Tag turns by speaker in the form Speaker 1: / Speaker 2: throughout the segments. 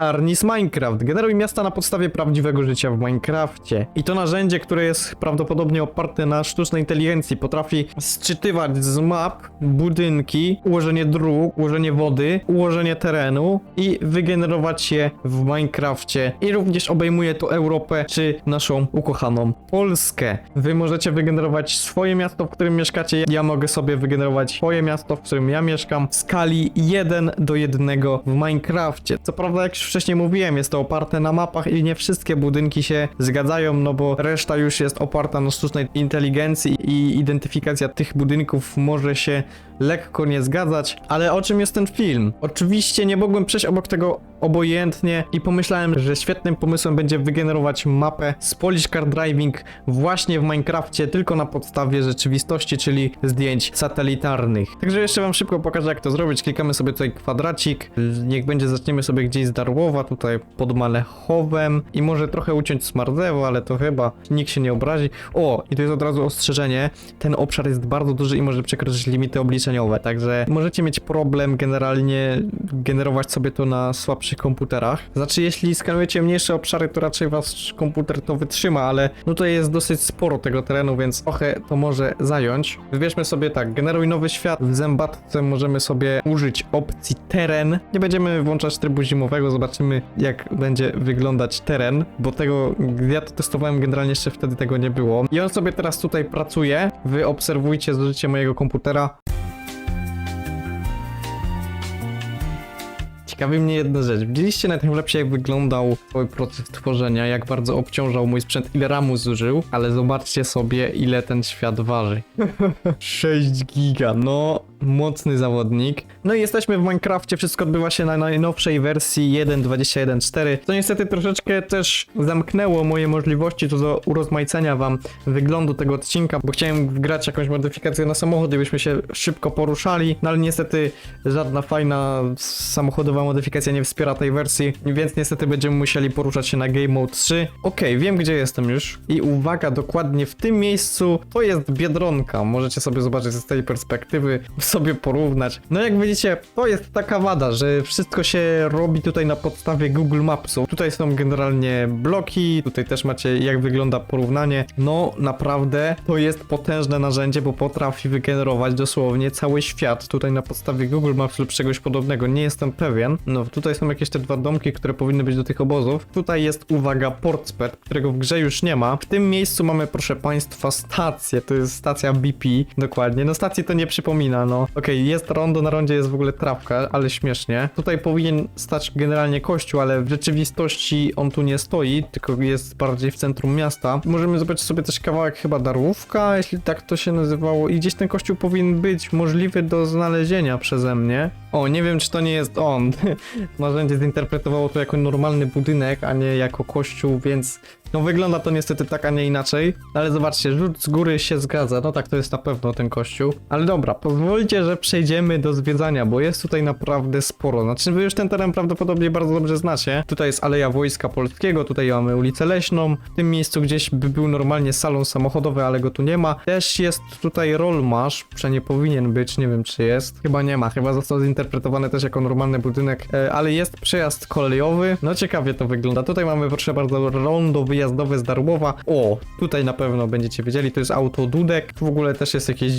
Speaker 1: Arnis Minecraft. Generuj miasta na podstawie prawdziwego życia w Minecrafcie. I to narzędzie, które jest prawdopodobnie oparte na sztucznej inteligencji, potrafi sczytywać z map budynki, ułożenie dróg, ułożenie wody, ułożenie terenu i wygenerować je w Minecrafcie. I również obejmuje to Europę czy naszą ukochaną Polskę. Wy możecie wygenerować swoje miasto, w którym mieszkacie. Ja mogę sobie wygenerować swoje miasto, w którym ja mieszkam w skali 1 do 1 w Minecrafcie. Co prawda, jak wcześniej mówiłem, jest to oparte na mapach i nie wszystkie budynki się zgadzają, no bo reszta już jest oparta na sztucznej inteligencji i identyfikacja tych budynków może się lekko nie zgadzać. Ale o czym jest ten film? Oczywiście nie mogłem przejść obok tego obojętnie i pomyślałem, że świetnym pomysłem będzie wygenerować mapę z Polish Car Driving właśnie w Minecrafcie, tylko na podstawie rzeczywistości, czyli zdjęć satelitarnych. Także jeszcze wam szybko pokażę jak to zrobić. Klikamy sobie tutaj kwadracik. Niech będzie, zaczniemy sobie gdzieś z Darłowa, tutaj pod Malechowem i może trochę uciąć Smardewo, ale to chyba nikt się nie obrazi. O, i to jest od razu ostrzeżenie. Ten obszar jest bardzo duży i może przekroczyć limity obliczeniowe, także możecie mieć problem generalnie generować sobie to na słabszych komputerach. Znaczy, jeśli skanujecie mniejsze obszary, to raczej wasz komputer to wytrzyma, ale no to jest dosyć sporo tego terenu, więc trochę to może zająć. Wybierzmy sobie tak, generuj nowy świat. W zębatce możemy sobie użyć opcji teren. Nie będziemy włączać trybu zimowego, zobaczymy jak będzie wyglądać teren, bo tego, ja to testowałem, generalnie jeszcze wtedy tego nie było. I on sobie teraz tutaj pracuje. Wy obserwujcie zużycie mojego komputera. Ciekawi mnie jedna rzecz. Widzieliście na tym lepsze jak wyglądał cały proces tworzenia, jak bardzo obciążał mój sprzęt, ile ramu zużył, ale zobaczcie sobie ile ten świat waży. 6 giga, no mocny zawodnik. No i jesteśmy w Minecrafcie, wszystko odbywa się na najnowszej wersji 1.21.4. To niestety troszeczkę też zamknęło moje możliwości co do urozmaicenia wam wyglądu tego odcinka, bo chciałem wgrać jakąś modyfikację na samochód, gdybyśmy się szybko poruszali, no ale niestety żadna fajna samochodowa modyfikacja nie wspiera tej wersji, więc niestety będziemy musieli poruszać się na Game Mode 3. Okej, wiem gdzie jestem już i uwaga, dokładnie w tym miejscu to jest Biedronka. Możecie sobie zobaczyć z tej perspektywy, sobie porównać. No jak widzicie, to jest taka wada, że wszystko się robi tutaj na podstawie Google Mapsów. Tutaj są generalnie bloki, tutaj też macie jak wygląda porównanie. No naprawdę to jest potężne narzędzie, bo potrafi wygenerować dosłownie cały świat tutaj na podstawie Google Maps lub czegoś podobnego. Nie jestem pewien. No tutaj są jakieś te dwa domki, które powinny być do tych obozów. Tutaj jest, uwaga, Portspet, którego w grze już nie ma. W tym miejscu mamy, proszę państwa, stację. To jest stacja BP, dokładnie. No stacji to nie przypomina, no. Okej, jest rondo, na rondzie jest w ogóle trawka, ale śmiesznie. Tutaj powinien stać generalnie kościół, ale w rzeczywistości on tu nie stoi, tylko jest bardziej w centrum miasta. Możemy zobaczyć sobie też kawałek chyba Darłówka, jeśli tak to się nazywało. I gdzieś ten kościół powinien być możliwy do znalezienia przeze mnie. O, nie wiem czy to nie jest on. Narzędzie zinterpretowało to jako normalny budynek, a nie jako kościół, więc no wygląda to niestety tak, a nie inaczej. Ale zobaczcie, rzut z góry się zgadza. No tak, to jest na pewno ten kościół. Ale dobra, pozwólcie, że przejdziemy do zwiedzania, bo jest tutaj naprawdę sporo. Znaczy, wy już ten teren prawdopodobnie bardzo dobrze znacie. Tutaj jest Aleja Wojska Polskiego, tutaj mamy ulicę Leśną. W tym miejscu gdzieś by był normalnie salon samochodowy, ale go tu nie ma. Też jest tutaj rolmarz, przynajmniej powinien być, nie wiem czy jest. Chyba nie ma, chyba został zinterpretowany też jako normalny budynek, e, ale jest przejazd kolejowy. No ciekawie to wygląda. Tutaj mamy, proszę bardzo, rondo wyjazdowe z Darłowa. O, tutaj na pewno będziecie wiedzieli, to jest autodudek. Tu w ogóle też jest jakieś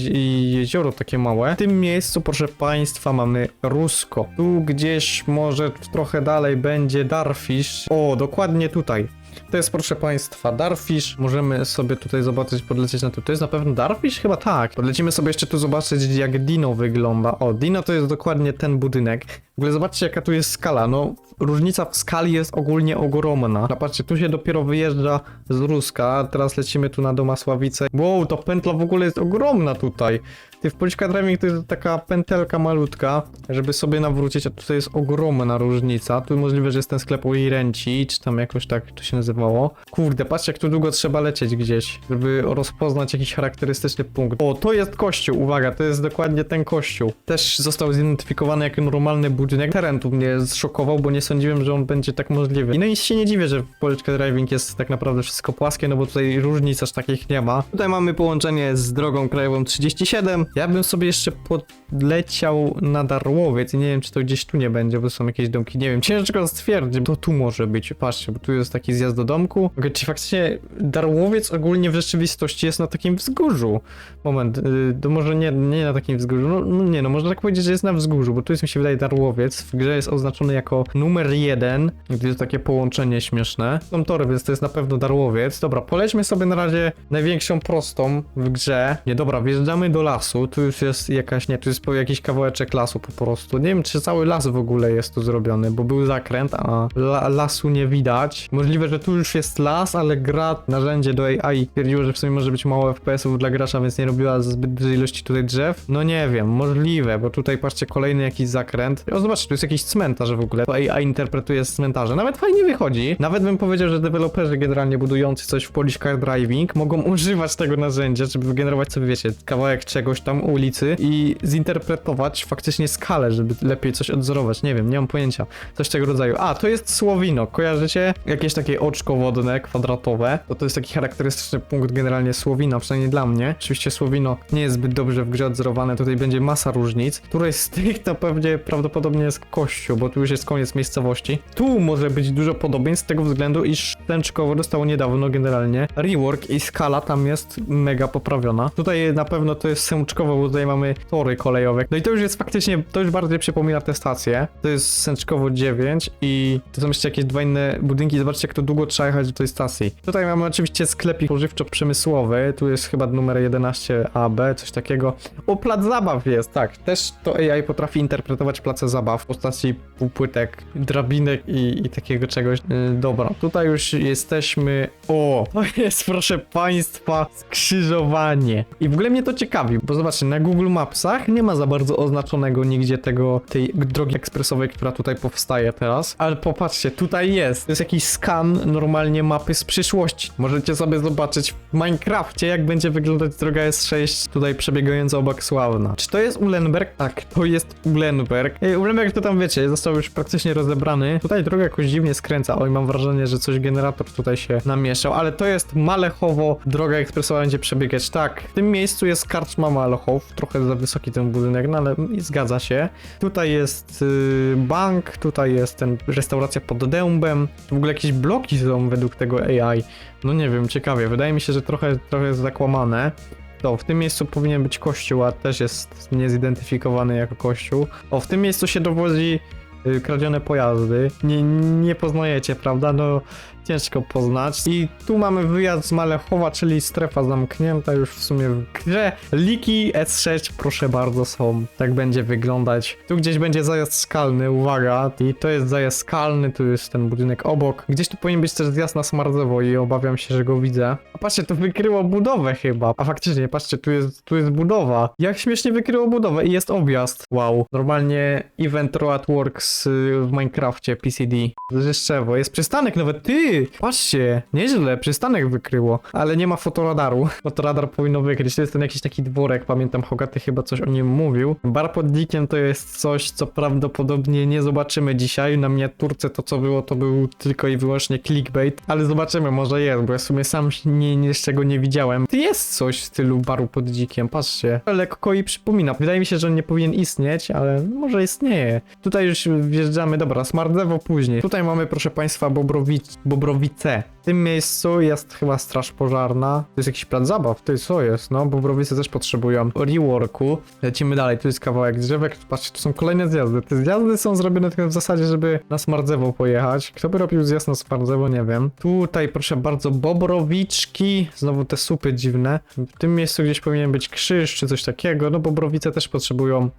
Speaker 1: jezioro takie małe. W tym miejscu, proszę państwa, mamy Rusko. Tu gdzieś może trochę dalej będzie Darfish. O, dokładnie tutaj. To jest, proszę Państwa, Darfish. Możemy sobie tutaj zobaczyć, podlecieć na tu. To jest na pewno Darfish? Chyba tak. Podlecimy sobie jeszcze tu zobaczyć, jak Dino wygląda. O, Dino to jest dokładnie ten budynek. W ogóle zobaczcie, jaka tu jest skala. No, różnica w skali jest ogólnie ogromna. Zobaczcie, tu się dopiero wyjeżdża z Ruska, teraz lecimy tu na Domasławice. Wow, to pętla w ogóle jest ogromna tutaj. Ty w Policzka Driving to jest taka pętelka malutka, żeby sobie nawrócić, a tutaj jest ogromna różnica. Tu możliwe, że jest ten sklep u Irenci, czy tam jakoś tak to się nazywało. Kurde, patrzcie, jak tu długo trzeba lecieć gdzieś, żeby rozpoznać jakiś charakterystyczny punkt. O, to jest kościół, uwaga, to jest dokładnie ten kościół. Też został zidentyfikowany jako normalny budynek. Teren tu mnie zszokował, bo nie sądziłem, że on będzie tak możliwy. I no i się nie dziwię, że w Policzka Driving jest tak naprawdę wszystko płaskie, no bo tutaj różnic aż takich nie ma. Tutaj mamy połączenie z drogą krajową 37, Ja bym sobie jeszcze podleciał na Darłowiec i nie wiem, czy to gdzieś tu nie będzie, bo są jakieś domki, nie wiem, ciężko stwierdzić, to tu może być, patrzcie, bo tu jest taki zjazd do domku. Okej, czy faktycznie Darłowiec ogólnie w rzeczywistości jest na takim wzgórzu? Moment, yy, to może nie, nie na takim wzgórzu, no, no nie, no można tak powiedzieć, że jest na wzgórzu, bo tu jest mi się wydaje Darłowiec, w grze jest oznaczony jako numer jeden, gdy jest takie połączenie śmieszne. Są tory, więc to jest na pewno Darłowiec. Dobra, polećmy sobie na razie największą prostą w grze. Nie, dobra, wjeżdżamy do lasu, tu już jest jakaś, nie, tu jest jakiś kawałeczek lasu po prostu. Nie wiem, czy cały las w ogóle jest tu zrobiony, bo był zakręt, a la lasu nie widać. Możliwe, że tu już jest las, ale gra narzędzie do AI stwierdziło, że w sumie może być mało FPS-ów dla gracza, więc nie robiła zbyt dużej ilości tutaj drzew. No nie wiem, możliwe, bo tutaj patrzcie, kolejny jakiś zakręt. O, zobaczcie, tu jest jakiś cmentarz w ogóle. To AI interpretuje cmentarze. Nawet fajnie wychodzi. Nawet bym powiedział, że deweloperzy generalnie budujący coś w Polish Car Driving mogą używać tego narzędzia, żeby wygenerować sobie, wiecie, kawałek czegoś tam ulicy i zinterpretować faktycznie skalę, żeby lepiej coś odzorować. Nie wiem, nie mam pojęcia. Coś tego rodzaju. A, to jest Słowino. Kojarzycie? Jakieś takie oczko wodne, kwadratowe. To to jest taki charakterystyczny punkt generalnie Słowina, przynajmniej dla mnie. Oczywiście Słowino nie jest zbyt dobrze w grze odzorowane, tutaj będzie masa różnic. Której z tych to pewnie prawdopodobnie jest kościół, bo tu już jest koniec miejscowości. Tu może być dużo podobieństw z tego względu, iż tęczkowo dostało niedawno generalnie rework i skala tam jest mega poprawiona. Tutaj na pewno to jest sęczkowo, bo tutaj mamy tory kolejowe. No i to już jest faktycznie, to już bardziej przypomina te stacje. To jest sęczkowo 9 i to są jeszcze jakieś dwa inne budynki. Zobaczcie, jak to długo trzeba jechać do tej stacji. Tutaj mamy oczywiście sklepik spożywczo-przemysłowy. Tu jest chyba numer 11AB, coś takiego. O, plac zabaw jest, tak. Też to AI potrafi interpretować place zabaw w postaci półpłytek, drabinek i, i takiego czegoś. Yy, dobra, tutaj już jesteśmy. O, to jest, proszę państwa, skrzyżowanie. I w ogóle mnie to ciekawi, bo zobaczcie, na Google Mapsach nie ma za bardzo oznaczonego nigdzie tego, tej drogi ekspresowej, która tutaj powstaje teraz. Ale popatrzcie, tutaj jest. To jest jakiś skan normalnie mapy z przyszłości. Możecie sobie zobaczyć w Minecrafcie, jak będzie wyglądać droga S6 tutaj przebiegająca obok Sławna. Czy to jest Ulenberg? Tak, to jest Ulenberg. Ej, Ulenberg to tam wiecie, został już praktycznie rozebrany. Tutaj droga jakoś dziwnie skręca. Oj, mam wrażenie, że coś generator tutaj się namieszał, ale to jest Malechowo. Droga ekspresowa będzie przebiegać. Tak, w tym miejscu jest karczma Malechow. Trochę za wysoki ten budynek, no ale zgadza się. Tutaj jest y, bank, tutaj jest ten restauracja pod dębem. W ogóle jakieś bloki są według tego AI. No nie wiem, ciekawie. Wydaje mi się, że trochę, trochę jest zakłamane. To, w tym miejscu powinien być kościół, a też jest niezidentyfikowany jako kościół. O, w tym miejscu się dowozi y, kradzione pojazdy. Nie, nie poznajecie, prawda? No, ciężko poznać. I tu mamy wyjazd z Malechowa, czyli strefa zamknięta już w sumie w grze. Liki S6, proszę bardzo, są. Tak będzie wyglądać. Tu gdzieś będzie zajazd skalny, uwaga. I to jest zajazd skalny, tu jest ten budynek obok. Gdzieś tu powinien być też zjazd na Smardzewo i obawiam się, że go widzę. A patrzcie, to wykryło budowę chyba. A faktycznie, patrzcie, tu jest, tu jest budowa. Jak śmiesznie wykryło budowę i jest objazd. Wow. Normalnie Event Road Works y, w Minecrafcie PCD. Rzeszczewo. Jest przystanek nawet. Ty! Patrzcie, nieźle, przystanek wykryło. Ale nie ma fotoradaru. Fotoradar powinno wykryć. To jest ten jakiś taki dworek, pamiętam, Hogaty chyba coś o nim mówił. Bar pod dikiem to jest coś, co prawdopodobnie nie zobaczymy dzisiaj. Na miniaturce to co było, to był tylko i wyłącznie clickbait. Ale zobaczymy, może jest, bo ja w sumie sam nie, z czego nie widziałem. Jest coś w stylu baru pod dzikiem, patrzcie. Lekko i przypomina. Wydaje mi się, że on nie powinien istnieć, ale może istnieje. Tutaj już wjeżdżamy, dobra, Smartzewo później. Tutaj mamy, proszę państwa, Bobrowic, Bobrowice. W tym miejscu jest chyba straż pożarna. To jest jakiś plac zabaw, to jest co jest, no, Bobrowice też potrzebują reworku. Lecimy dalej, tu jest kawałek drzewek, patrzcie, tu są kolejne zjazdy. Te zjazdy są zrobione tylko w zasadzie, żeby na Smardzewo pojechać. Kto by robił zjazd na Smardzewo, nie wiem. Tutaj, proszę bardzo, Bobrowiczki. Znowu te supy dziwne. W tym miejscu gdzieś powinien być krzyż, czy coś takiego. No, Bobrowice też potrzebują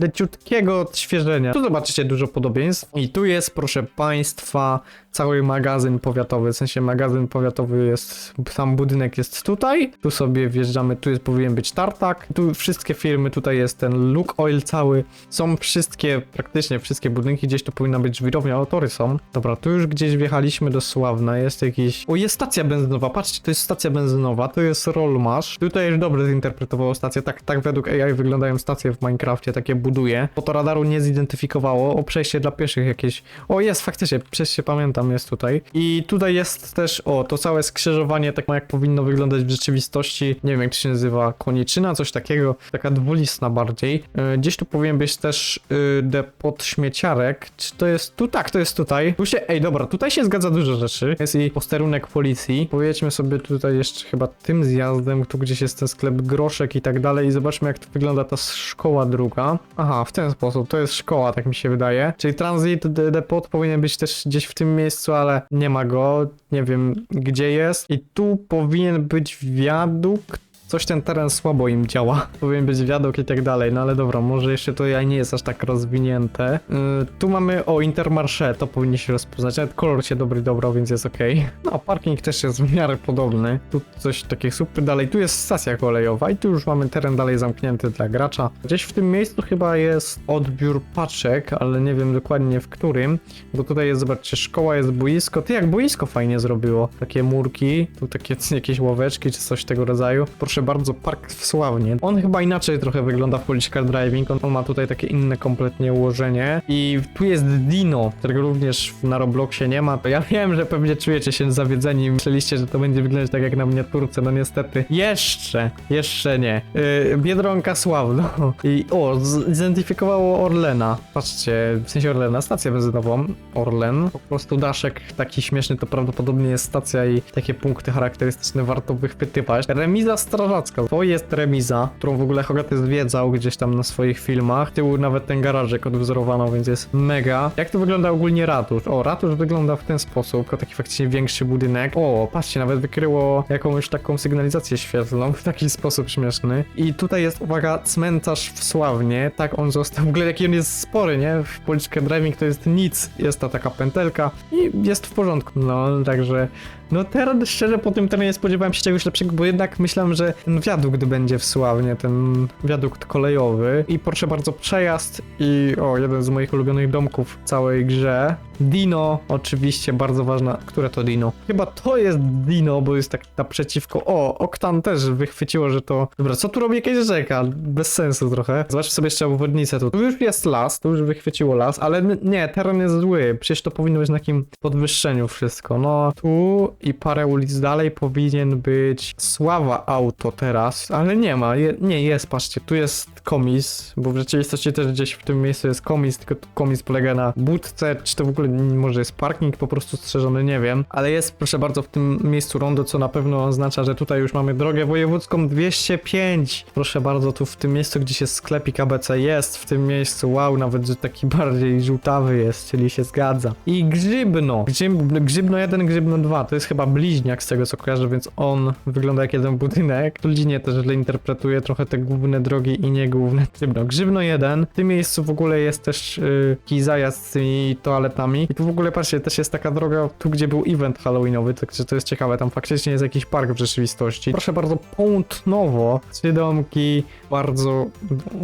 Speaker 1: leciutkiego odświeżenia. Tu zobaczycie dużo podobieństw. I tu jest, proszę państwa, cały magazyn powiatowy. W sensie magazyn powiatowy jest, sam budynek jest tutaj. Tu sobie wjeżdżamy, tu jest, powinien być tartak. Tu wszystkie firmy, tutaj jest ten Look Oil cały. Są wszystkie, praktycznie wszystkie budynki. Gdzieś tu powinna być żwirownia, autory są. Dobra, tu już gdzieś wjechaliśmy do Sławna. Jest jakiś... O, jest stacja benzynowa. Patrzcie, to jest stacja benzynowa. To jest Rollmash. Tutaj już dobrze zinterpretowało stację. Tak, tak według AI wyglądają stacje w Minecrafcie. Takie buduje. Fotoradaru nie zidentyfikowało. O, przejście dla pieszych jakieś. O, jest, faktycznie, przejście pamiętam, jest tutaj. I tutaj jest też, o, to całe skrzyżowanie, tak jak powinno wyglądać w rzeczywistości. Nie wiem, jak to się nazywa, koniczyna, coś takiego. Taka dwulistna bardziej. E, Gdzieś tu powinien być też y, depot śmieciarek. Czy to jest tu? Tak, to jest tutaj. Tu się, ej, dobra, tutaj się zgadza dużo rzeczy. Jest i posterunek policji. Pojedźmy sobie tutaj jeszcze chyba tym zjazdem, tu gdzieś jest ten sklep groszek i tak dalej i zobaczmy jak to wygląda ta szkoła druga. Aha, w ten sposób, to jest szkoła, tak mi się wydaje. Czyli transit de- depot powinien być też gdzieś w tym miejscu, ale nie ma go. Nie wiem gdzie jest. I tu powinien być wiadukt. Coś ten teren słabo im działa. Powinien być wiadukt i tak dalej, no ale dobra, może jeszcze to ja nie jest aż tak rozwinięte. Yy, tu mamy o Intermarché, to powinien się rozpoznać. Nawet kolor się dobry dobrał, więc jest ok. No, parking też jest w miarę podobny. Tu coś takie super dalej. Tu jest stacja kolejowa i tu już mamy teren dalej zamknięty dla gracza. Gdzieś w tym miejscu chyba jest odbiór paczek, ale nie wiem dokładnie w którym. Bo tutaj jest, zobaczcie, szkoła, jest boisko. Ty jak boisko fajnie zrobiło. Takie murki, tu takie jakieś ławeczki czy coś tego rodzaju. Proszę bardzo, park w Sławnie. On chyba inaczej trochę wygląda w Polish Car Driving. On, on ma tutaj takie inne kompletnie ułożenie. I tu jest Dino, którego również na Robloxie nie ma. To ja wiem, że pewnie czujecie się zawiedzeni. Myśleliście, że to będzie wyglądać tak jak na miniaturce. No niestety, jeszcze, jeszcze nie. Yy, Biedronka Sławno. I o, zidentyfikowało Orlena. Patrzcie, w sensie Orlena, stację benzynową. Orlen. Po prostu daszek taki śmieszny, to prawdopodobnie jest stacja i takie punkty charakterystyczne warto wychwytywać. Remiza strażacka. To jest remiza, którą w ogóle Hogaty zwiedzał gdzieś tam na swoich filmach. Tyłu nawet ten garażek odwzorowano, więc jest mega. Jak to wygląda ogólnie ratusz? O, ratusz wygląda w ten sposób, jako taki faktycznie większy budynek. O, patrzcie, nawet wykryło jakąś taką sygnalizację świetlną w taki sposób śmieszny. I tutaj jest, uwaga, cmentarz w Sławnie. Tak on został. W ogóle jaki on jest spory, nie? W Policzkę Driving to jest nic. Jest ta taka pętelka i jest w porządku. No, także... No teren, szczerze, po tym terenie spodziewałem się czegoś lepszego, bo jednak myślałem, że ten wiadukt będzie w Sławnie, ten wiadukt kolejowy. I proszę bardzo, przejazd i o, jeden z moich ulubionych domków w całej grze. Dino, oczywiście, bardzo ważna. Które to Dino? Chyba to jest Dino, bo jest tak naprzeciwko. O, Oktan też wychwyciło, że to... Dobra, co tu robi jakaś rzeka? Bez sensu trochę. Zobacz sobie jeszcze obwodnicę tu. Tu już jest las, tu już wychwyciło las, ale nie, teren jest zły. Przecież to powinno być na takim podwyższeniu wszystko. No, tu i parę ulic dalej powinien być Sława Auto teraz, ale nie ma. Je, nie, jest, patrzcie, tu jest komis, bo w rzeczywistości też gdzieś w tym miejscu jest komis, tylko komis polega na budce, czy to w ogóle może jest parking po prostu strzeżony, nie wiem. Ale jest, proszę bardzo, w tym miejscu rondo, co na pewno oznacza, że tutaj już mamy drogę wojewódzką 205. Proszę bardzo, tu w tym miejscu, gdzieś jest sklepik ABC, jest w tym miejscu, wow, nawet że taki bardziej żółtawy jest, czyli się zgadza. I Grzybno, Grzyb, Grzybno 1, Grzybno 2, to jest chyba bliźniak z tego co kojarzę, więc on wygląda jak jeden budynek. Tu linie też źle interpretuje trochę te główne drogi i nie główne. Grzybno, Grzybno 1, w tym miejscu w ogóle jest też yy, taki zajazd z tymi toaletami. I tu w ogóle patrzcie, też jest taka droga tu, gdzie był event halloweenowy, także to jest ciekawe, tam faktycznie jest jakiś park w rzeczywistości. Proszę bardzo, Połtnowo, trzy domki, bardzo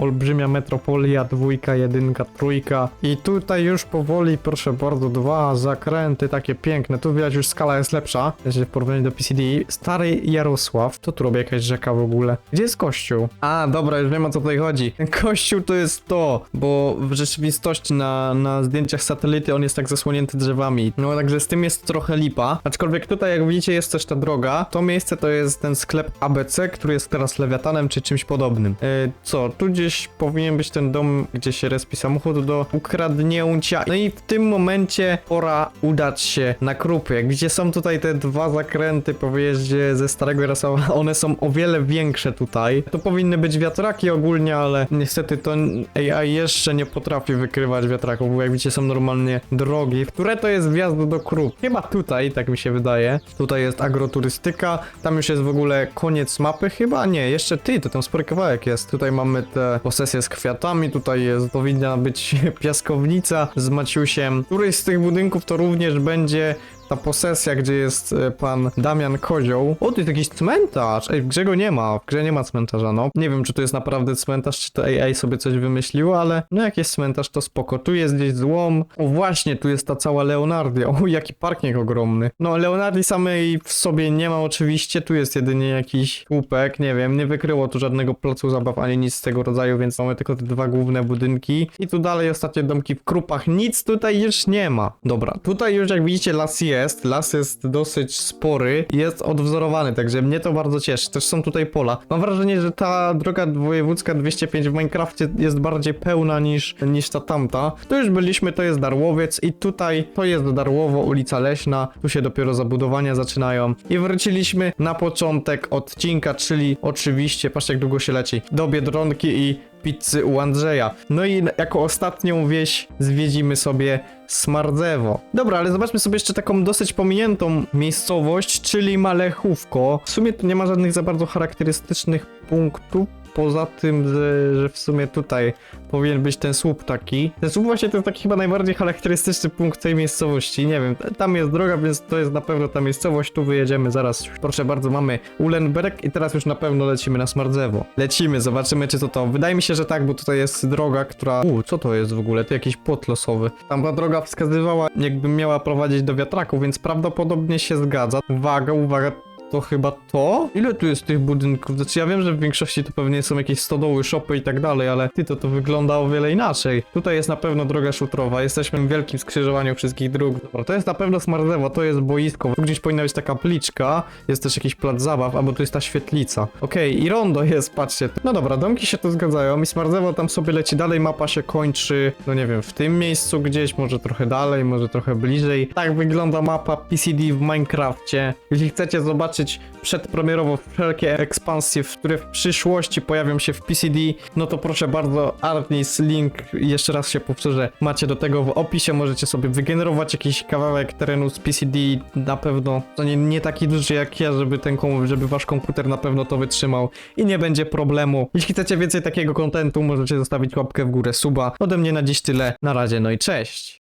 Speaker 1: olbrzymia metropolia, dwójka, jedynka, trójka. I tutaj już powoli, proszę bardzo, dwa zakręty takie piękne. Tu widać już skala jest lepsza, w porównaniu do PCD. Stary Jarosław, to tu robi jakaś rzeka w ogóle. Gdzie jest kościół? A, dobra, już wiem o co tutaj chodzi. Ten kościół to jest to, bo w rzeczywistości na, na zdjęciach satelity on jest tak zasłonięty drzewami. No także z tym jest trochę lipa. Aczkolwiek tutaj, jak widzicie, jest też ta droga. To miejsce to jest ten sklep ABC, który jest teraz lewiatanem czy czymś podobnym. E, co, tu gdzieś powinien być ten dom, gdzie się respi samochód do ukradnięcia. No i w tym momencie pora udać się na krupy. Gdzie są tutaj te dwa zakręty po wyjeździe ze starego Jarosława? One są o wiele większe tutaj. To powinny być wiatraki ogólnie, ale niestety to AI jeszcze nie potrafi wykrywać wiatraków, bo jak widzicie są normalnie drogi, które to jest wjazd do krup. Chyba tutaj, tak mi się wydaje. Tutaj jest agroturystyka, tam już jest w ogóle koniec mapy chyba? Nie, jeszcze ty, to tam spory kawałek jest. Tutaj mamy te posesje z kwiatami, tutaj jest, powinna być piaskownica z Maciusiem. Któryś z tych budynków to również będzie ta posesja, gdzie jest e, pan Damian Kozioł. O, to jest jakiś cmentarz. Ej, w grze go nie ma. W grze nie ma cmentarza, no. Nie wiem, czy to jest naprawdę cmentarz, czy to AI sobie coś wymyśliło, ale no jak jest cmentarz, to spoko. Tu jest gdzieś złom. O, właśnie, tu jest ta cała Leonardia. O, jaki parking ogromny. No, Leonardii samej w sobie nie ma oczywiście. Tu jest jedynie jakiś słupek, nie wiem, nie wykryło tu żadnego placu zabaw, ani nic z tego rodzaju, więc mamy tylko te dwa główne budynki. I tu dalej ostatnie domki w krupach. Nic tutaj już nie ma. Dobra, tutaj już jak widzicie las. Las jest dosyć spory. Jest odwzorowany, także mnie to bardzo cieszy. Też są tutaj pola. Mam wrażenie, że ta droga wojewódzka 205 w Minecrafcie jest bardziej pełna niż, niż ta tamta. Tu już byliśmy, to jest Darłowiec i tutaj to jest Darłowo, ulica Leśna. Tu się dopiero zabudowania zaczynają. I wróciliśmy na początek odcinka, czyli oczywiście, patrzcie jak długo się leci, do Biedronki i pizzy u Andrzeja. No i jako ostatnią wieś zwiedzimy sobie Smardzewo. Dobra, ale zobaczmy sobie jeszcze taką dosyć pominiętą miejscowość, czyli Malechówko. W sumie tu nie ma żadnych za bardzo charakterystycznych punktów. Poza tym, że, że w sumie tutaj powinien być ten słup taki. Ten słup właśnie to jest taki chyba najbardziej charakterystyczny punkt tej miejscowości. Nie wiem, tam jest droga, więc to jest na pewno ta miejscowość. Tu wyjedziemy zaraz. Proszę bardzo, mamy Ulenberg i teraz już na pewno lecimy na Smardzewo. Lecimy, zobaczymy czy to to. Wydaje mi się, że tak, bo tutaj jest droga, która... U, co to jest w ogóle? To jakiś płot losowy. Tam ta droga wskazywała, jakby miała prowadzić do wiatraku, więc prawdopodobnie się zgadza. Uwaga, uwaga, to chyba to? Ile tu jest tych budynków? Znaczy ja wiem, że w większości to pewnie są jakieś stodoły, shopy i tak dalej, ale ty to to wygląda o wiele inaczej. Tutaj jest na pewno droga szutrowa, jesteśmy w wielkim skrzyżowaniu wszystkich dróg. Dobra, to jest na pewno Smarzewo, to jest boisko. Tu gdzieś powinna być taka pliczka, jest też jakiś plac zabaw, albo tu jest ta świetlica. Okej, i rondo jest, patrzcie. No dobra, domki się tu zgadzają i Smarzewo tam sobie leci dalej, mapa się kończy, no nie wiem, w tym miejscu gdzieś, może trochę dalej, może trochę bliżej. Tak wygląda mapa PCD w Minecrafcie. Jeśli chcecie zobaczyć przedpremierowo wszelkie ekspansje, które w przyszłości pojawią się w PCD, no to proszę bardzo, Artnis, link, jeszcze raz się powtórzę, macie do tego w opisie, możecie sobie wygenerować jakiś kawałek terenu z PCD, na pewno, to nie, nie taki duży jak ja, żeby ten, żeby wasz komputer na pewno to wytrzymał i nie będzie problemu. Jeśli chcecie więcej takiego kontentu, możecie zostawić łapkę w górę, suba. Ode mnie na dziś tyle, na razie, no i cześć!